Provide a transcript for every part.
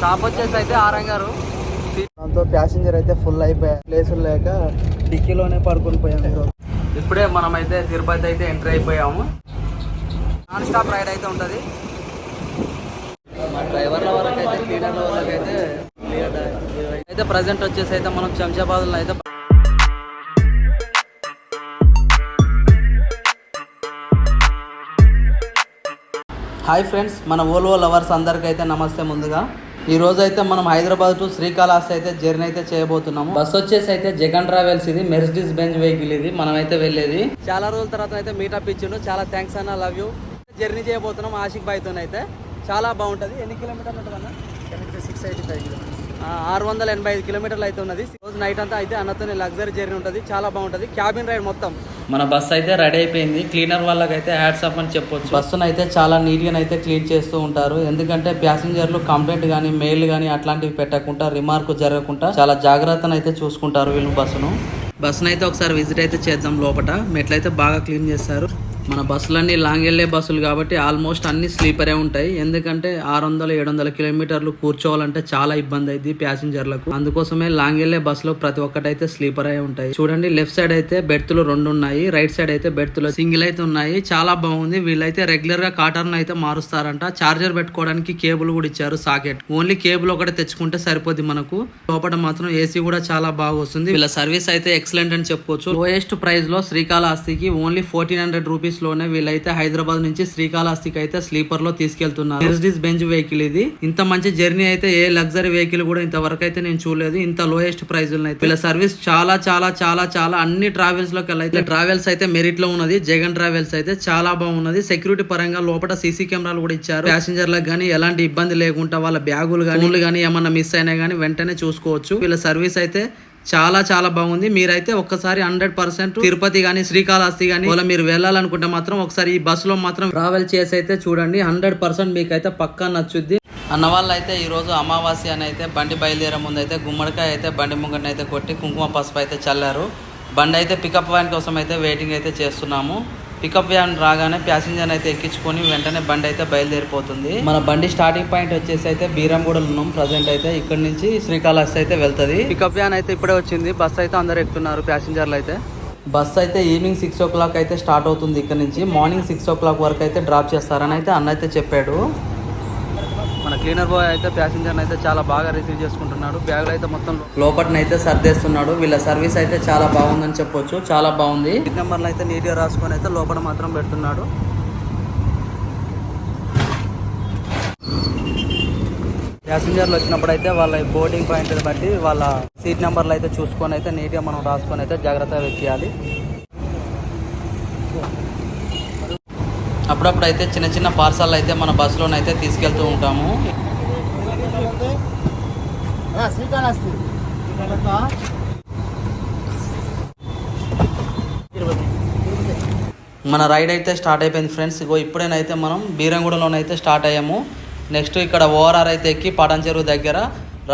Stop వచ్చేసి అయితే ఆరంగారు దాంతో ప్యాసింజర్ అయితే ఫుల్ అయిపోయా. ప్లేసులు లేక డిక్కీలోనే పడుకొని పోయాం ఈరోజు. ఇప్పుడే మనమైతే తిరుపతి అయితే ఎంటర్ అయిపోయాము. నాన్ స్టాప్ రైడ్ అయితే ఉంటుంది. మా డ్రైవర్ల వరకు అయితే క్లీనర్ల వరకు అయితే అయితే ప్రజెంట్ వచ్చేసి అయితే మనం శంషాబాద్లో అయితే హాయ్ ఫ్రెండ్స్ మన ఓల్వో లవర్స్ అందరికీ అయితే నమస్తే ముందుగా. ఈ రోజు అయితే మనం హైదరాబాద్ టు శ్రీకాళహస్తి అయితే జర్నీ అయితే చేయబోతున్నాము. బస్ వచ్చేసి అయితే జగన్ ట్రావెల్స్ ఇది మెర్సిడీస్ బెంజ్ వెహికల్ ఇది మనం అయితే వెళ్ళేది. చాలా రోజుల తర్వాత అయితే మీటప్ ఇచ్చిండు. చాలా థ్యాంక్స్ అన్న లవ్ యూ జర్నీ చేయబోతున్నాం ఆషిక్ బాయ్తో అయితే. చాలా బాగుంటుంది. ఎన్ని కిలోమీటర్లు ఉంటుంది సిక్స్ ఎయిటీ ఫైవ్ ఆరు వందల ఎనభై ఐదు కిలోమీటర్లు అయితే ఉన్నది. రోజు నైట్ అంతా అయితే అన్నతోనే లగ్జరీ జర్నీ ఉంటుంది. చాలా బాగుంటుంది. క్యాబిన్ రైడ్ మొత్తం. మన బస్సు అయితే రెడీ అయిపోయింది. క్లీనర్ వాళ్ళకైతే హ్యాడ్స్ అప్ అని చెప్పొచ్చు. బస్సును అయితే చాలా నీట్గా అయితే క్లీన్ చేస్తూ ఉంటారు. ఎందుకంటే ప్యాసింజర్లు కంప్లైంట్ కానీ మెయిల్ కానీ అట్లాంటివి పెట్టకుండా రిమార్క్ జరగకుండా చాలా జాగ్రత్తను అయితే చూసుకుంటారు వీళ్ళు బస్సును. బస్సును అయితే ఒకసారి విజిట్ అయితే చేద్దాం లోపల మెట్లయితే బాగా క్లీన్ చేస్తారు. మన బస్సులన్నీ లాంగ్ వెళ్ళే బస్సులు కాబట్టి ఆల్మోస్ట్ అన్ని స్లీపరే ఉంటాయి. ఎందుకంటే ఆరు వందల ఏడు వందల కిలోమీటర్లు కూర్చోవాలంటే చాలా ఇబ్బంది అయింది ప్యాసింజర్లకు. అందుకోసమే లాంగ్ వెళ్ళే బస్సులో ప్రతి ఒక్కటైతే స్లీపర్ అయి ఉంటాయి. చూడండి లెఫ్ట్ సైడ్ అయితే బెర్తులు రెండు ఉన్నాయి రైట్ సైడ్ అయితే బెర్తులు సింగిల్ అయితే ఉన్నాయి. చాలా బాగుంది. వీళ్ళైతే రెగ్యులర్గా కాటన్ అయితే మారుస్తారంట. చార్జర్ పెట్టుకోవడానికి కేబుల్ కూడా ఇచ్చారు సాకెట్. ఓన్లీ కేబుల్ ఒకటి తెచ్చుకుంటే సరిపోద్ది మనకు. లోపల మాత్రం ఏసీ కూడా చాలా బాగా వస్తుంది. వీళ్ళ సర్వీస్ అయితే ఎక్సలెంట్ అని చెప్పుకోవచ్చు. లోయెస్ట్ ప్రైస్లో శ్రీకాళహస్తికి ఓన్లీ ఫోర్టీన్ హండ్రెడ్ రూపీస్ లోనే వీళ్ళైతే హైదరాబాద్ నుంచి శ్రీకాళహస్తికి అయితే స్లీపర్లో తీసుకెళ్తున్నారు. మెర్సిడీస్ బెంచ్ వెహికల్ ఇది. ఇంత మంచి జర్నీ అయితే ఏ లగ్జరీ వెహికల్ కూడా ఇంతవరకు అయితే నేను చూడలేదు. ఇంత లోయెస్ట్ ప్రైస్ అయితే. వీళ్ళ సర్వీస్ చాలా చాలా చాలా చాలా అన్ని ట్రావెల్స్లోకి అయితే ట్రావెల్స్ అయితే మెరిట్లో ఉన్నది. జగన్ ట్రావెల్స్ అయితే చాలా బాగున్నది. సెక్యూరిటీ పరంగా లోపల సీసీ కెమెరాలు కూడా ఇచ్చారు. ప్యాసింజర్లకు కానీ ఎలాంటి ఇబ్బంది లేకుండా వాళ్ళ బ్యాగులు కానీ కానీ ఏమన్నా మిస్ అయినా కానీ వెంటనే చూసుకోవచ్చు. వీళ్ళ సర్వీస్ అయితే చాలా చాలా బాగుంది. మీరైతే ఒక్కసారి హండ్రెడ్ పర్సెంట్ తిరుపతి కానీ శ్రీకాళహస్తి కానీ ఒకవేళ మీరు వెళ్ళాలనుకుంటే మాత్రం ఒకసారి ఈ బస్సులో మాత్రం ట్రావెల్ చేసి అయితే చూడండి. హండ్రెడ్ పర్సెంట్ మీకైతే పక్కా నచ్చుద్ది. అన్న వాళ్ళు అయితే ఈ రోజు అమావాస్య అని అయితే బండి బయలుదేరే ముందు అయితే గుమ్మడికాయ అయితే బండి ముంగడిని అయితే కొట్టి కుంకుమ పసుపు అయితే చల్లారు. బండి అయితే పికప్ వ్యాన్ కోసం అయితే వెయిటింగ్ అయితే చేస్తున్నాము. పికప్ వ్యాన్ రాగానే ప్యాసింజర్ అయితే ఎక్కించుకొని వెంటనే బండి అయితే బయలుదేరిపోతుంది. మన బండి స్టార్టింగ్ పాయింట్ వచ్చేసి అయితే బీరంగూడలో ఉన్నాం. ప్రజెంట్ అయితే ఇక్కడ నుంచి శ్రీకాళహస్తి అయితే వెళ్తది. పికప్ వ్యాన్ అయితే ఇప్పుడే వచ్చింది. బస్ అయితే అందరు ఎక్కుతున్నారు ప్యాసింజర్లు అయితే. బస్ అయితే ఈవినింగ్ సిక్స్ ఓ క్లాక్ అయితే స్టార్ట్ అవుతుంది ఇక్కడ నుంచి. మార్నింగ్ సిక్స్ ఓ క్లాక్ వరకు అయితే డ్రాప్ చేస్తారని అయితే అన్న అయితే చెప్పాడు. క్లీనర్ బాయ్ అయితే ప్యాసింజర్ అయితే చాలా బాగా రిసీవ్ చేసుకుంటున్నాడు. బ్యాగులు అయితే మొత్తం లోపలనైతే సర్దేస్తున్నాడు. వీళ్ళ సర్వీస్ అయితే చాలా బాగుందని చెప్పొచ్చు. చాలా బాగుంది. సీట్ నెంబర్లు అయితే నీట్గా రాసుకొని అయితే లోపల మాత్రం పెడుతున్నాడు. ప్యాసింజర్లు వచ్చినప్పుడు అయితే వాళ్ళ బోర్డింగ్ పాయింట్ బట్టి వాళ్ళ సీట్ నెంబర్లు అయితే చూసుకొని అయితే నీట్గా మనం రాసుకొని అయితే జాగ్రత్తగా ఎక్కియాలి. అప్పుడప్పుడు అయితే చిన్న చిన్న పార్సల్ అయితే మన బస్సులోనైతే తీసుకెళ్తూ ఉంటాము. మన రైడ్ అయితే స్టార్ట్ అయిపోయింది ఫ్రెండ్స్. ఇగో ఇప్పుడేనైతే మనం బీరంగూడలోనైతే స్టార్ట్ అయ్యాము. నెక్స్ట్ ఇక్కడ ఓఆర్ఆర్ అయితే ఎక్కి పటాన్ చెరువు దగ్గర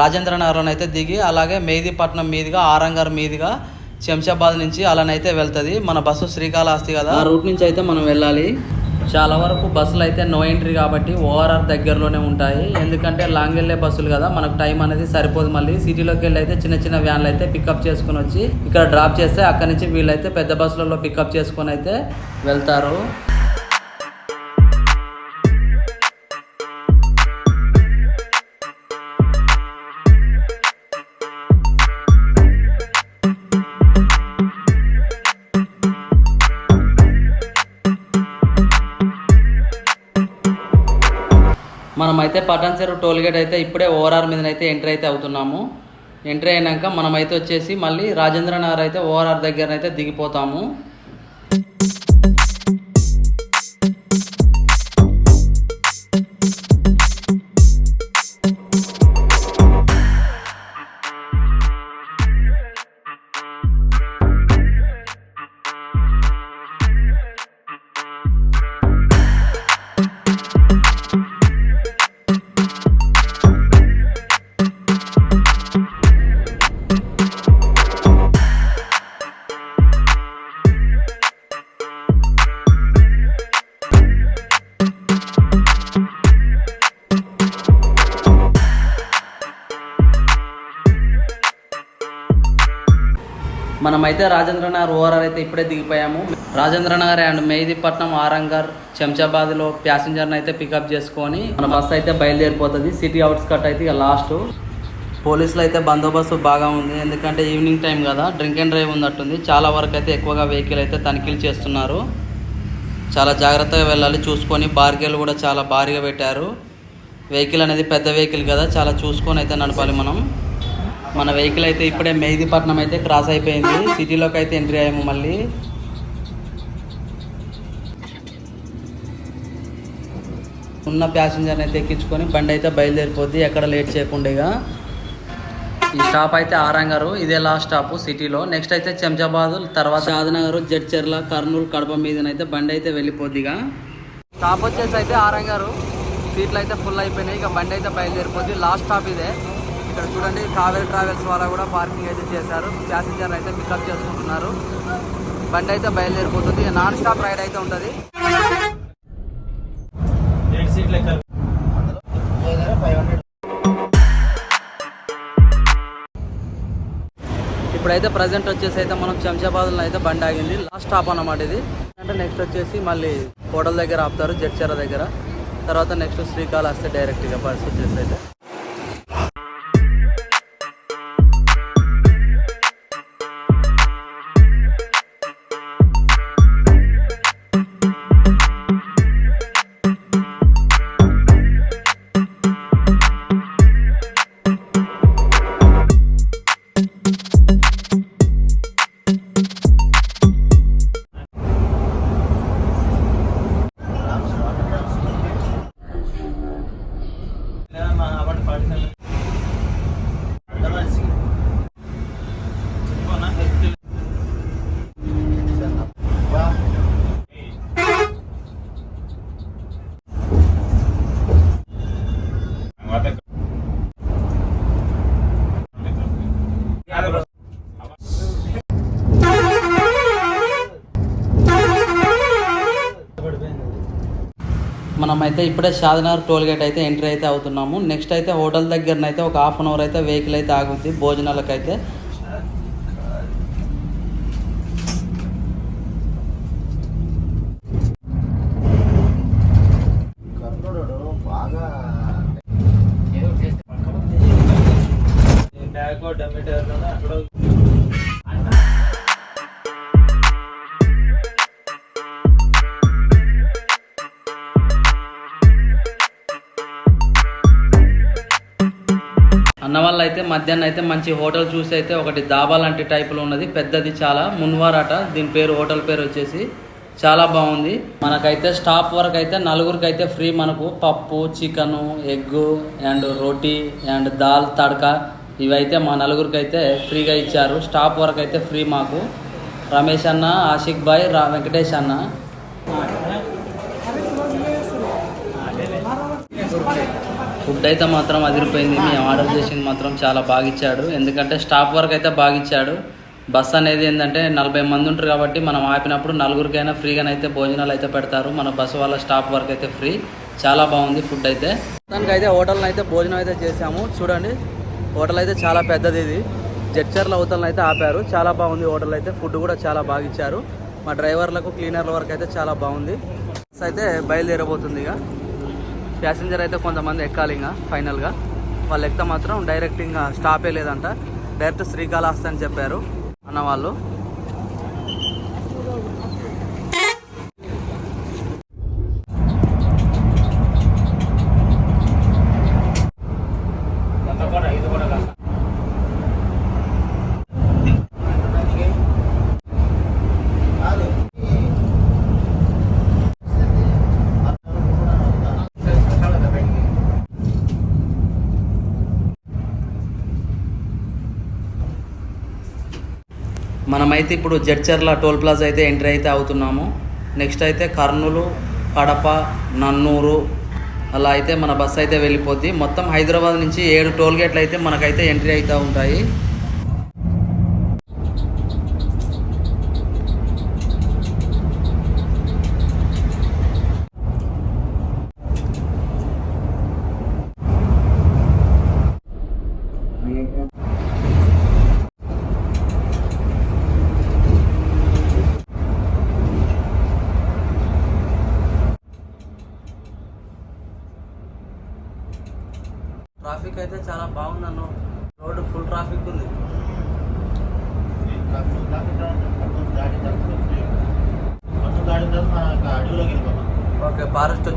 రాజేంద్ర నగర్లో అయితే దిగి అలాగే మెహదీపట్నం మీదుగా ఆరంగర్ మీదుగా శంషాబాద్ నుంచి అలానైతే వెళ్తుంది. మన బస్సు శ్రీకాళహస్తి కదా. ఆ రూట్ నుంచి అయితే మనం వెళ్ళాలి. చాలా వరకు బస్సులు అయితే నో ఎంట్రీ కాబట్టి ఓఆర్ఆర్ దగ్గరలోనే ఉంటాయి. ఎందుకంటే లాంగ్ వెళ్ళే బస్సులు కదా మనకు టైం అనేది సరిపోదు మళ్ళీ. సిటీలోకి వెళ్ళి అయితే చిన్న చిన్న వ్యాన్లు అయితే పికప్ చేసుకుని వచ్చి ఇక్కడ డ్రాప్ చేస్తే అక్కడి నుంచి వీళ్ళైతే పెద్ద బస్సులలో పికప్ చేసుకొని అయితే వెళ్తారు. మనమైతే పటాన్ చెరువు టోల్ గేట్ అయితే ఇప్పుడే ఓఆర్ఆర్ మీద అయితే ఎంట్రీ అయితే అవుతున్నాము. ఎంట్రీ అయినాక మనమైతే వచ్చేసి మళ్ళీ రాజేంద్ర నగర్ అయితే ఓఆర్ఆర్ దగ్గర అయితే దిగిపోతాము రాజేంద్ర రాజేంద్రనగర్ ఓవరాల్ అయితే ఇప్పుడే దిగిపోయాము. రాజేంద్రనగర్ అండ్ మెహదీపట్నం ఆరంగర్ శంషాబాద్లో ప్యాసింజర్ని అయితే పికప్ చేసుకొని మన బస్సు అయితే బయలుదేరిపోతుంది. సిటీ అవుట్స్కట్ అయితే ఇక లాస్ట్. పోలీసులు అయితే బందోబస్తు బాగా ఉంది. ఎందుకంటే ఈవినింగ్ టైం కదా డ్రింక్ అండ్ డ్రైవ్ ఉన్నట్టుంది. చాలా వరకు అయితే ఎక్కువగా వెహికల్ అయితే తనిఖీలు చేస్తున్నారు. చాలా జాగ్రత్తగా వెళ్ళాలి. చూసుకొని బార్గేలు కూడా చాలా భారీగా పెట్టారు. వెహికల్ అనేది పెద్ద వెహికల్ కదా చాలా చూసుకొని అయితే నడపాలి మనం. మన వెహికల్ అయితే ఇప్పుడే మెహదీపట్నం అయితే క్రాస్ అయిపోయింది. సిటీలోకి అయితే ఎంట్రీ అయ్యాము మళ్ళీ. ఉన్న ప్యాసింజర్ని అయితే ఎక్కించుకొని బండి అయితే బయలుదేరిపోద్ది. ఎక్కడ లేట్ చేయకుండా ఈ స్టాప్ అయితే ఆరంగారు. ఇదే లాస్ట్ స్టాప్ సిటీలో నెక్స్ట్ అయితే చెంచాబాద్ తర్వాత షాద్నగర్ జడ్చర్ల కర్నూలు కడప మీదనైతే బండి అయితే వెళ్ళిపోద్దిగా స్టాప్ వచ్చేసి అయితే ఆరంగారు. సీట్లు అయితే ఫుల్ అయిపోయినాయి. ఇక బండి అయితే బయలుదేరిపోద్ది. లాస్ట్ స్టాప్ ఇదే. ఇక్కడ చూడండి కావేరీ ట్రావెల్స్ వాళ్ళ కూడా పార్కింగ్ అయితే చేశారు. ప్యాసింజర్ అయితే పికప్ చేసుకుంటున్నారు. బండి అయితే బయలుదేరిపోతుంది. నాన్ స్టాప్ రైడ్ అయితే ఉంటుంది. ఇప్పుడైతే ప్రజెంట్ వచ్చేసి అయితే మనం శంషాబాద్లో అయితే బండి ఆగింది. లాస్ట్ స్టాప్ అన్నమాట ఇది. అంటే నెక్స్ట్ వచ్చేసి మళ్ళీ హోటల్ దగ్గర ఆపుతారు జడ్చర్ల దగ్గర. తర్వాత నెక్స్ట్ శ్రీకాళహస్తి డైరెక్ట్గా బస్ వచ్చేసి అయితే. మనమైతే ఇప్పుడే షాద్నగర్ టోల్ గేట్ అయితే ఎంట్రీ అయితే అవుతున్నాము. నెక్స్ట్ అయితే హోటల్ దగ్గరనైతే ఒక హాఫ్ అన్ అవర్ అయితే వెహికల్ అయితే ఆగుద్ది. భోజనాలకైతే మధ్యాహ్నం అయితే మంచి హోటల్ చూసి అయితే ఒకటి దాబా లాంటి టైపులో ఉన్నది. పెద్దది చాలా. మున్వారాట దీని పేరు హోటల్ పేరు వచ్చేసి చాలా బాగుంది. మనకైతే స్టాఫ్ వరకు అయితే నలుగురికి అయితే ఫ్రీ మనకు. పప్పు chicken egg and roti and dal tadka ఇవైతే మా నలుగురికి అయితే ఫ్రీగా ఇచ్చారు. స్టాప్ వరకు అయితే ఫ్రీ మాకు. రమేష్ అన్న ఆషిక్ బాయ్ రా వెంకటేష్ అన్న. ఫుడ్ అయితే మాత్రం అదిరిపోయింది. మేము ఆర్డర్ చేసింది మాత్రం చాలా బాగా ఇచ్చాడు ఎందుకంటే స్టాప్ వరకు అయితే బాగా ఇచ్చాడు బస్ అనేది ఏంటంటే నలభై మంది ఉంటారు కాబట్టి మనం ఆపినప్పుడు నలుగురికైనా ఫ్రీగానైతే భోజనాలు అయితే పెడతారు. మన బస్సు వాళ్ళ స్టాప్ వరకు అయితే ఫ్రీ. చాలా బాగుంది ఫుడ్ అయితే. దానికి అయితే అయితే భోజనం అయితే చేసాము చూడండి హోటల్ అయితే చాలా పెద్దది ఇది. జడ్చర్ల అవతలను అయితే ఆపారు. చాలా బాగుంది హోటల్ అయితే. ఫుడ్ కూడా చాలా బాగా ఇచ్చారు మా డ్రైవర్లకు క్లీనర్ల వరకు అయితే చాలా బాగుంది. బస్ అయితే బయలుదేరబోతుంది ఇక. ప్యాసింజర్ అయితే కొంతమంది ఎక్కాలి ఇంకా ఫైనల్గా వాళ్ళు ఎక్కితే మాత్రం డైరెక్ట్ ఇంకా స్టాపే లేదంట. డైరెక్ట్ శ్రీకాళహస్తి అని చెప్పారు అన్న వాళ్ళు మనమైతే ఇప్పుడు జడ్చర్ల టోల్ ప్లాజా అయితే ఎంట్రీ అయితే అవుతున్నాము. నెక్స్ట్ అయితే కర్నూలు కడప నన్నూరు అలా అయితే మన బస్సు అయితే వెళ్ళిపోద్ది. మొత్తం హైదరాబాద్ నుంచి ఏడు టోల్ గేట్లు అయితే మనకైతే ఎంట్రీ అవుతూ ఉంటాయి. ಭಾಳಷ್ಟು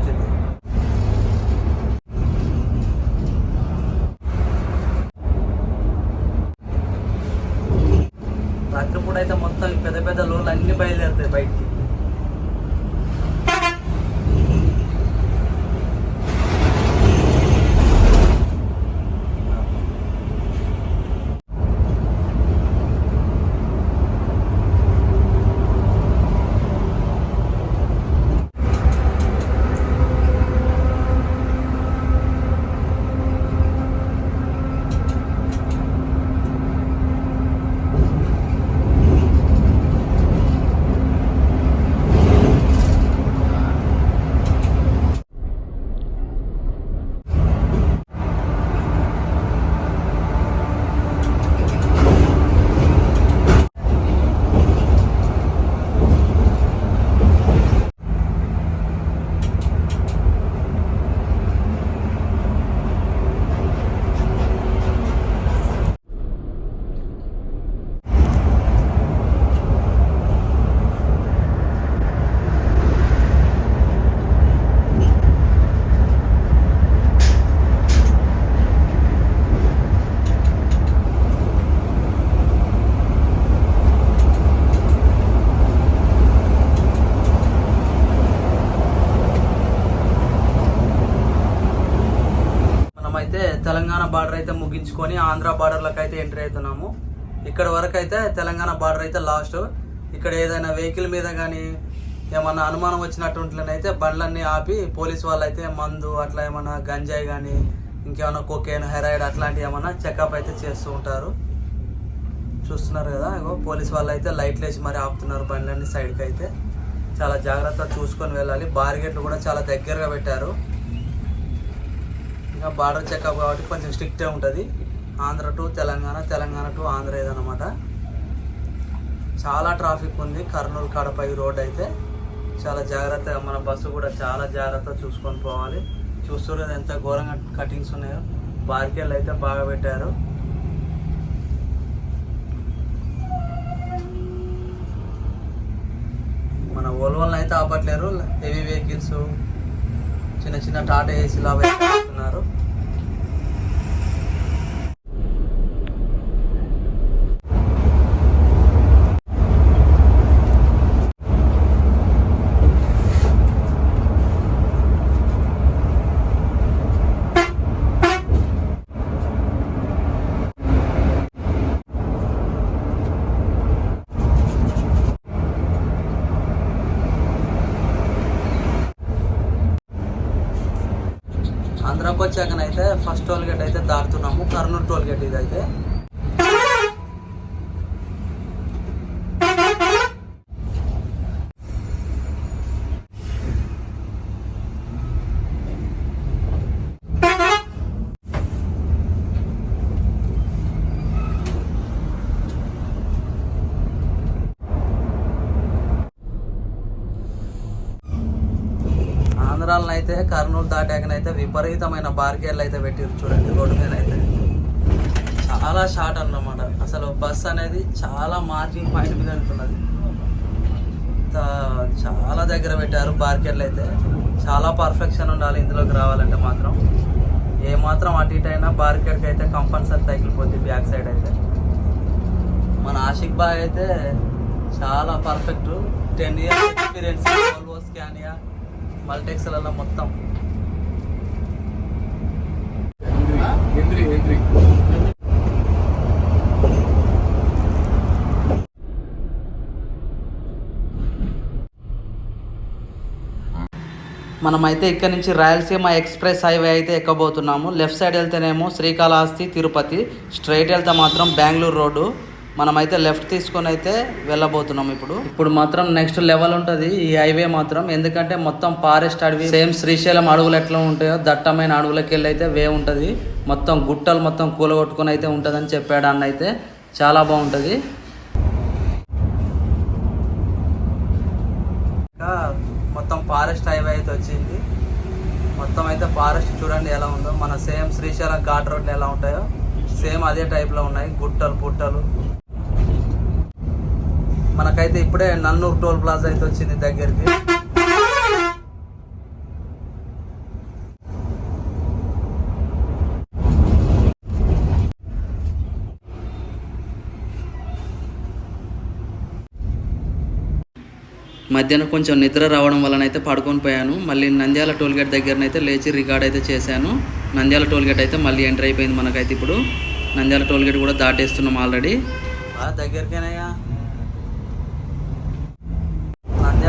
బార్డర్ ముగించుకొని ఆంధ్ర బార్డర్లకు అయితే ఎంట్రీ అవుతున్నాము. ఇక్కడ వరకు అయితే తెలంగాణ బార్డర్ అయితే లాస్ట్. ఇక్కడ ఏదైనా వెహికల్ మీద కానీ ఏమన్నా అనుమానం వచ్చినట్టుంట్లనైతే బండ్లన్నీ ఆపి పోలీస్ వాళ్ళు అయితే మందు అట్లా ఏమన్నా గంజాయి కానీ ఇంకేమన్నా కొకేన్ హెరాయిడ్ అట్లాంటివి ఏమన్నా చెకప్ అయితే చేస్తూ ఉంటారు. చూస్తున్నారు కదా ఇగో పోలీస్ వాళ్ళు అయితే లైట్లు వేసి మరి ఆపుతున్నారు బండ్లన్నీ సైడ్కి అయితే చాలా జాగ్రత్తగా చూసుకొని వెళ్ళాలి. బార్గెట్లు కూడా చాలా దగ్గరగా పెట్టారు. ఇంకా బార్డర్ చెకప్ కాబట్టి కొంచెం స్ట్రిక్టే ఉంటుంది. ఆంధ్ర టు తెలంగాణ తెలంగాణ టు ఆంధ్ర ఇదనమాట చాలా ట్రాఫిక్ ఉంది. కర్నూలు కడప ఈ రోడ్ అయితే చాలా జాగ్రత్తగా మన బస్సు కూడా చాలా జాగ్రత్తగా చూసుకొని పోవాలి. చూస్తున్నది ఎంత ఘోరంగా కటింగ్స్ ఉన్నాయో. బార్కెళ్ళు అయితే బాగా పెట్టారు. మన ఓల్వల్ని అయితే ఆపట్లేరు. Heavy vehicles? చిన్న చిన్న టాటా ఏసీలు అవి అయితే హైదరాబాద్ ఆంధ్రాకి ఫస్ట్ టోల్ గేట్ అయితే దాటుతున్నాము. కర్నూలు టోల్ గేట్ ఇది అయితే అయితే కర్నూలు దాటాకనైతే విపరీతమైన బార్గేర్లు అయితే పెట్టారు చూడండి రోడ్డు మీద అయితే చాలా షార్ట్ అన్నమాట. అసలు బస్ అనేది చాలా మార్కింగ్ పాయింట్ మీద ఉంటున్నది. చాలా దగ్గర పెట్టారు బార్కెట్లు అయితే. చాలా పర్ఫెక్షన్ ఉండాలి ఇందులోకి రావాలంటే మాత్రం. ఏ మాత్రం అటు ఇటు అయినా బార్కెట్కి అయితే కంపల్సరీ తగిలిపోద్ది బ్యాక్ సైడ్ అయితే. మన ఆషిక్ బాయ్ అయితే చాలా perfect. Ten years experience Volvo Scania మల్టెక్స్లలో మొత్తం. మనమైతే ఇక్కడ నుంచి రాయలసీమ ఎక్స్ప్రెస్ హైవే అయితే ఎక్కబోతున్నాము. లెఫ్ట్ సైడ్ వెళ్తేనేమో శ్రీకాళహస్తి తిరుపతి. స్ట్రైట్ వెళ్తే మాత్రం బెంగళూరు రోడ్డు. మనమైతే లెఫ్ట్ తీసుకొని అయితే వెళ్ళబోతున్నాం ఇప్పుడు. ఇప్పుడు మాత్రం నెక్స్ట్ లెవెల్ ఉంటుంది. ఈ హైవే మాత్రం ఎందుకంటే మొత్తం ఫారెస్ట్ అడవి సేమ్ శ్రీశైలం అడవులు ఎట్లా ఉంటాయో దట్టమైన అడవులకి వెళ్ళి అయితే వే ఉంటుంది. మొత్తం గుట్టలు మొత్తం కూలగొట్టుకొని అయితే ఉంటుందని చెప్పాడు అన్న అయితే. చాలా బాగుంటుంది. ఇంకా మొత్తం ఫారెస్ట్ హైవే అయితే వచ్చింది. మొత్తం అయితే ఫారెస్ట్ చూడండి ఎలా ఉందో. మన సేమ్ శ్రీశైలం ఘాట్ రోడ్లు ఎలా ఉంటాయో సేమ్ అదే టైప్లో ఉన్నాయి. గుట్టలు పుట్టలు. మనకైతే ఇప్పుడే నన్నూరు టోల్ ప్లాజా అయితే వచ్చింది దగ్గరికి. మధ్యాహ్నం కొంచెం నిద్ర రావడం వలన అయితే పడుకొని పోయాను. మళ్ళీ నంద్యాల టోల్గేట్ దగ్గరనైతే లేచి రికార్డ్ అయితే చేశాను. నంద్యాల టోల్గేట్ అయితే మళ్ళీ ఎంటర్ అయిపోయింది మనకైతే ఇప్పుడు. నంద్యాల టోల్గేట్ కూడా దాటేస్తున్నాం ఆల్రెడీ. దగ్గరికేనయ్యా.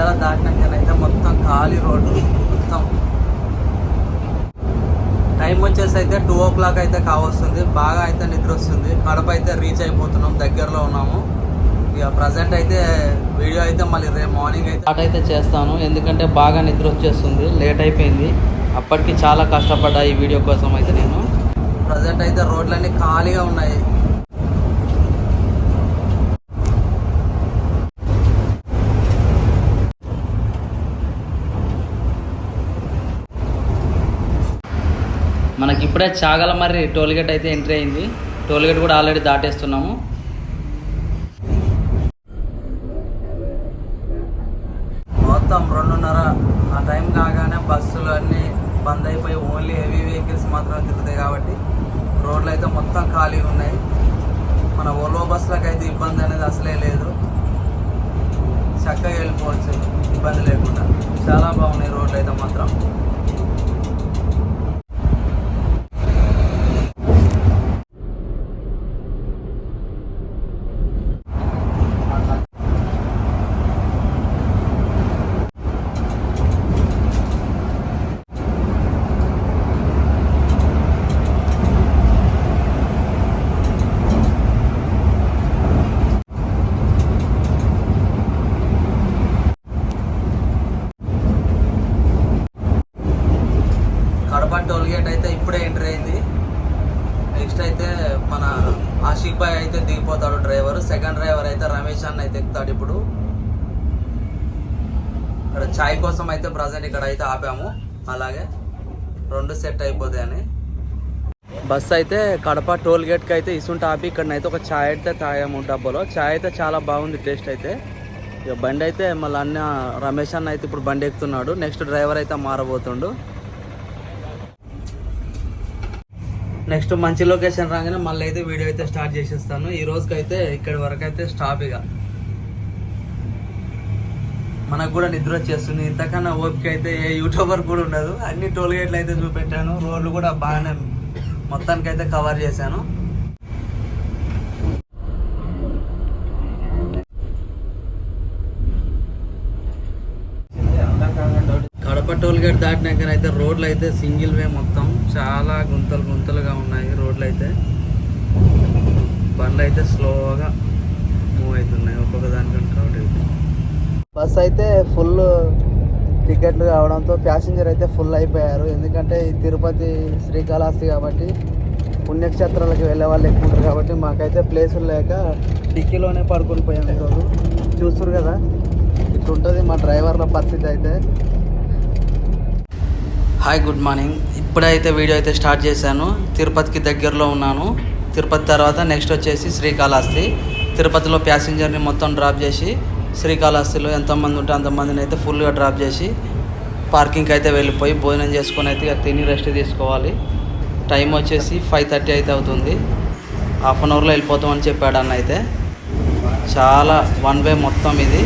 నంద్యాల దాటినాకనైతే మొత్తం ఖాళీ రోడ్డు మొత్తం. టైం వచ్చేసి అయితే టూ ఓ క్లాక్ అయితే కావస్తుంది. బాగా అయితే నిద్ర వస్తుంది కడప అయితే రీచ్ అయిపోతున్నాం. దగ్గరలో ఉన్నాము. ఇక ప్రజెంట్ అయితే వీడియో అయితే మళ్ళీ రేపు మార్నింగ్ అయితే స్టార్ట్ అయితే చేస్తాను. ఎందుకంటే బాగా నిద్ర వచ్చేస్తుంది లేట్ అయిపోయింది. అప్పటికి చాలా కష్టపడ్డా ఈ వీడియో కోసం అయితే నేను. ప్రజెంట్ అయితే రోడ్లన్నీ ఖాళీగా ఉన్నాయి. మనకి ఇప్పుడే చాగల మరి టోల్గేట్ అయితే ఎంట్రీ అయింది. టోల్గేట్ కూడా ఆల్రెడీ దాటేస్తున్నాము. మొత్తం రెండున్నర. ఆ టైం కాగానే బస్సులు అన్నీ బంద్ అయిపోయి ఓన్లీ హెవీ వెహికల్స్ మాత్రమే తిరుగుతాయి కాబట్టి రోడ్లు అయితే మొత్తం ఖాళీగా ఉన్నాయి. మన ఓలో బస్సులకు అయితే ఇబ్బంది అనేది అసలే లేదు. చక్కగా వెళ్ళిపోవచ్చు. ఇబ్బంది లేకుండా. చాలా బాగున్నాయి రోడ్లు అయితే మాత్రం కడప టోల్ గేట్ అయితే ఇప్పుడే ఎంటర్ అయింది. నెక్స్ట్ అయితే మన ఆషిక్ బాయ్ అయితే దిగిపోతాడు డ్రైవర్ సెకండ్ డ్రైవర్ అయితే రమేష్ అన్న అయితే ఎక్కుతాడు ఇప్పుడు. ఇక్కడ చాయ్ కోసం అయితే ప్రజెంట్ ఇక్కడ అయితే ఆపాము. అలాగే రెండు సెట్ అయిపోతాయని బస్ అయితే కడప టోల్ గేట్కి అయితే ఇసుంటి ఆపి ఇక్కడనైతే ఒక చాయ్ అయితే తాగాము డబ్బాలో. చాయ్ అయితే చాలా బాగుంది టేస్ట్ అయితే. ఇక బండి అయితే మళ్ళీ అన్న రమేష్ అన్న అయితే ఇప్పుడు బండి ఎక్కుతున్నాడు. నెక్స్ట్ డ్రైవర్ అయితే మారబోతుండు. నెక్స్ట్ మంచి లొకేషన్ రాగానే మళ్ళీ అయితే వీడియో అయితే స్టార్ట్ చేసేస్తాను. ఈ రోజుకి అయితే ఇక్కడి వరకు అయితే స్టాప్ ఇక. మనకు కూడా నిద్ర వచ్చేస్తుంది. ఇంతకన్నా ఓపిక అయితే ఏ యూట్యూబర్ కూడా ఉండదు. అన్ని టోల్ గేట్లు అయితే చూపెట్టాను. రోడ్లు కూడా బాగానే మొత్తానికి అయితే కవర్ చేశాను. కడప దాటినాక అయితే రోడ్లు అయితే సింగిల్ వే మొత్తం. చాలా గుంతలు గుంతలుగా ఉన్నాయి రోడ్లు అయితే బండ్లు అయితే స్లోగా మూవ్ అవుతున్నాయి ఒక్కొక్క దానికంటే ఒకటి బస్ అయితే ఫుల్ టికెట్లు కావడంతో ప్యాసింజర్ అయితే ఫుల్ అయిపోయారు. ఎందుకంటే తిరుపతి శ్రీకాళహస్తి కాబట్టి పుణ్యక్షేత్రాలకు వెళ్ళే వాళ్ళు ఎక్కువ ఉంటారు కాబట్టి మాకైతే ప్లేసులు లేక డిక్కీలోనే పడుకొని పోయాం ఈరోజు. చూస్తారు కదా? ఇట్లుంటుంది మా డ్రైవర్ల పరిస్థితి అయితే. హాయ్ గుడ్ మార్నింగ్ ఇప్పుడైతే వీడియో అయితే స్టార్ట్ చేశాను. తిరుపతికి దగ్గరలో ఉన్నాను. తిరుపతి తర్వాత నెక్స్ట్ వచ్చేసి శ్రీకాళహస్తి. తిరుపతిలో ప్యాసింజర్ని మొత్తం డ్రాప్ చేసి శ్రీకాళహస్తిలో ఎంతమంది ఉంటే అంతమందిని అయితే ఫుల్గా డ్రాప్ చేసి పార్కింగ్కి అయితే వెళ్ళిపోయి భోజనం చేసుకొని అయితే తిని రెస్ట్ తీసుకోవాలి. టైం వచ్చేసి ఫైవ్ థర్టీ అయితే అవుతుంది. హాఫ్ అన్ అవర్లో వెళ్ళిపోతామని చెప్పాడు అన్న అయితే. చాలా వన్ వే మొత్తం ఇది.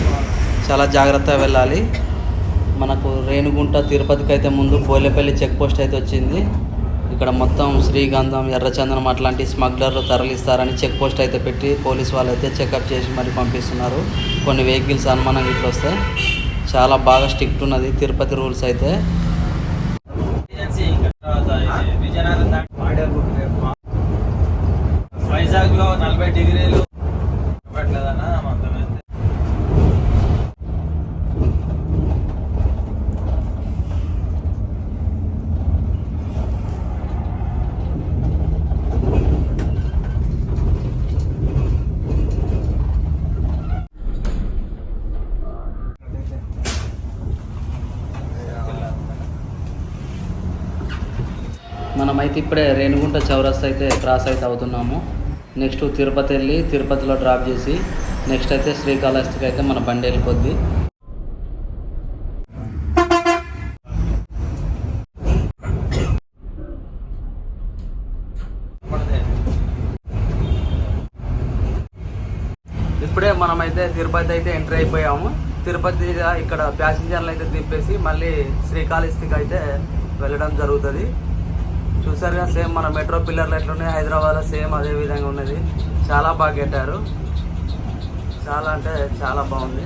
చాలా జాగ్రత్తగా వెళ్ళాలి. మనకు రేణుగుంట తిరుపతికి అయితే ముందు బోలేపల్లి చెక్ పోస్ట్ అయితే వచ్చింది. ఇక్కడ మొత్తం శ్రీగంధం ఎర్రచందనం అట్లాంటి స్మగ్లర్లు తరలిస్తారని చెక్ పోస్ట్ అయితే పెట్టి పోలీస్ వాళ్ళు అయితే చెకప్ చేసి మరి పంపిస్తున్నారు. కొన్ని వెహికల్స్ అనుమానం ఇట్లా వస్తాయి చాలా బాగా స్ట్రిక్ట్ ఉన్నది తిరుపతి రూల్స్ అయితే. మనమైతే ఇప్పుడే రేణిగుంట చౌరస్తా అయితే క్రాస్ అయితే అవుతున్నాము. నెక్స్ట్ తిరుపతి వెళ్ళి తిరుపతిలో డ్రాప్ చేసి నెక్స్ట్ అయితే శ్రీకాళహస్తికి అయితే మన బండి వెళ్ళిపోద్ది. ఇప్పుడే మనమైతే తిరుపతి అయితే ఎంటర్ అయిపోయాము. తిరుపతి ఇక్కడ ప్యాసింజర్లు అయితే దింపేసి మళ్ళీ శ్రీకాళహస్తికి అయితే వెళ్ళడం జరుగుతుంది. చూసారుగా సేమ్ మన మెట్రో పిల్లర్లు ఎట్లున్నాయి హైదరాబాద్లో సేమ్ అదే విధంగా ఉన్నది. చాలా బాగా కట్టారు. చాలా అంటే చాలా బాగుంది.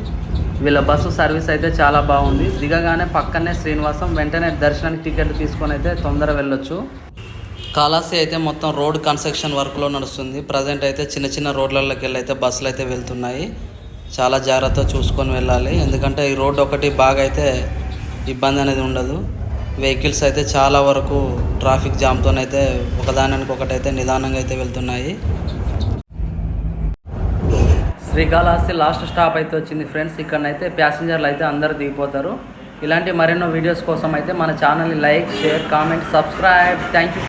వీళ్ళ బస్సు సర్వీస్ అయితే చాలా బాగుంది. దిగగానే పక్కనే శ్రీనివాసం వెంటనే దర్శనానికి టికెట్లు తీసుకొని అయితే తొందర వెళ్ళొచ్చు. కాలాసి అయితే మొత్తం రోడ్ కన్స్ట్రక్షన్ వర్క్లో నడుస్తుంది. ప్రజెంట్ అయితే చిన్న చిన్న రోడ్లలోకి వెళ్ళి అయితే బస్సులు అయితే వెళ్తున్నాయి. చాలా జాగ్రత్త చూసుకొని వెళ్ళాలి. ఎందుకంటే ఈ రోడ్ ఒకటి బాగా అయితే ఇబ్బంది అనేది ఉండదు. వెహికల్స్ అయితే చాలా వరకు ట్రాఫిక్ జామ్తోనైతే ఒకదానికి ఒకటైతే నిదానంగా అయితే వెళ్తున్నాయి. శ్రీకాళహస్తి లాస్ట్ స్టాప్ అయితే వచ్చింది ఫ్రెండ్స్. ఇక్కడనైతే ప్యాసింజర్లు అయితే అందరు దిగిపోతారు. ఇలాంటి మరెన్నో వీడియోస్ కోసం అయితే మన ఛానల్ని like share comment subscribe. Thank you